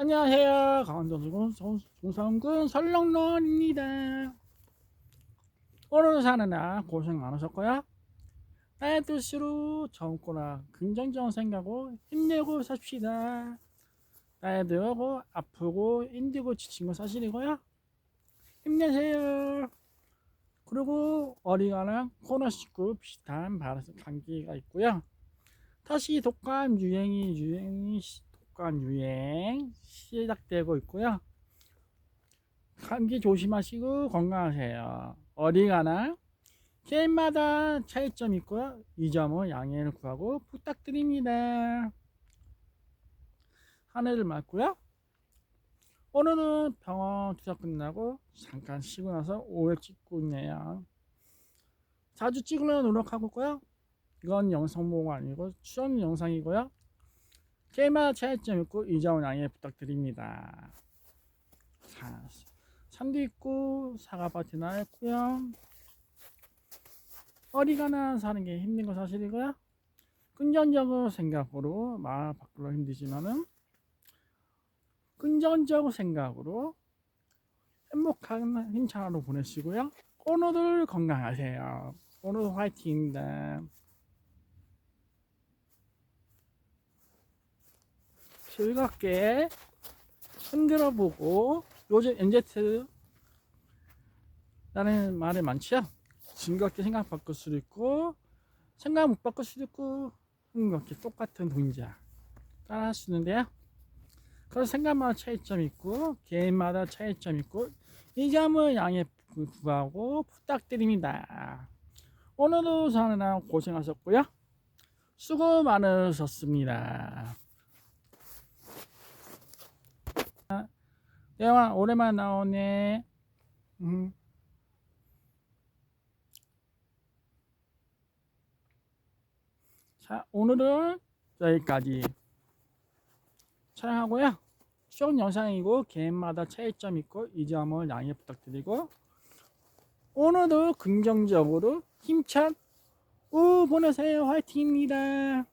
안녕하세요. 강원도군 동성군 설렁런입니다. 오늘 날 고생 많으셨고요. 나의 뜻으로 젊거나 긍정적인 생각으로 힘내고 삽시다. 나이 들고 아프고 힘들고 지친 건 사실이고요. 힘내세요. 그리고 어리가나 코로나19 비슷한 바이러스 감기가 있고요. 다시 독감 유행이 유행이 시- 독감 유행 시작되고 있고요. 감기 조심하시고 건강하세요. 어디 가나 게임마다 차이점 있고요. 이 점은 양해를 구하고 부탁드립니다. 하늘을 맞고요. 오늘은 병원 투자 끝나고 잠깐 쉬고 나서 오후에 찍고 있네요. 자주 찍으려 노력하고 있고요. 이건 영상 보고 아니고 추천 영상이고요. 게임마다 차이점 있고 이 점은 양해 부탁드립니다. 자, 산도 있고 사과밭이 나 있고요. 어디 가나 사는 게 힘든 건 사실이고요. 긍정적으로 생각으로 마음 바꾸려 힘들지만은 긍정적 생각으로 행복한 힘찬 하루 보내시고요. 오늘들 건강하세요. 오늘 화이팅입니다. 즐겁게 흔들어 보고 요즘 MZ 라는 말이 많죠. 즐겁게 생각 바꿀 수도 있고 생각 못 바꿀 수도 있고 흥겁게 똑같은 동작 따라 할 수 있는데요. 그래서 생각마다 차이점 있고 개인마다 차이점 있고 이 점은 양해 구하고 부탁드립니다. 오늘도 날 고생하셨고요. 수고 많으셨습니다. 대화 오랜만에 나오네. 음. 자, 오늘은 여기까지 촬영하고요. 추억 영상이고 개인마다 차이점 있고 이 점을 양해 부탁드리고 오늘도 긍정적으로 힘찬 오후 보내세요. 화이팅입니다.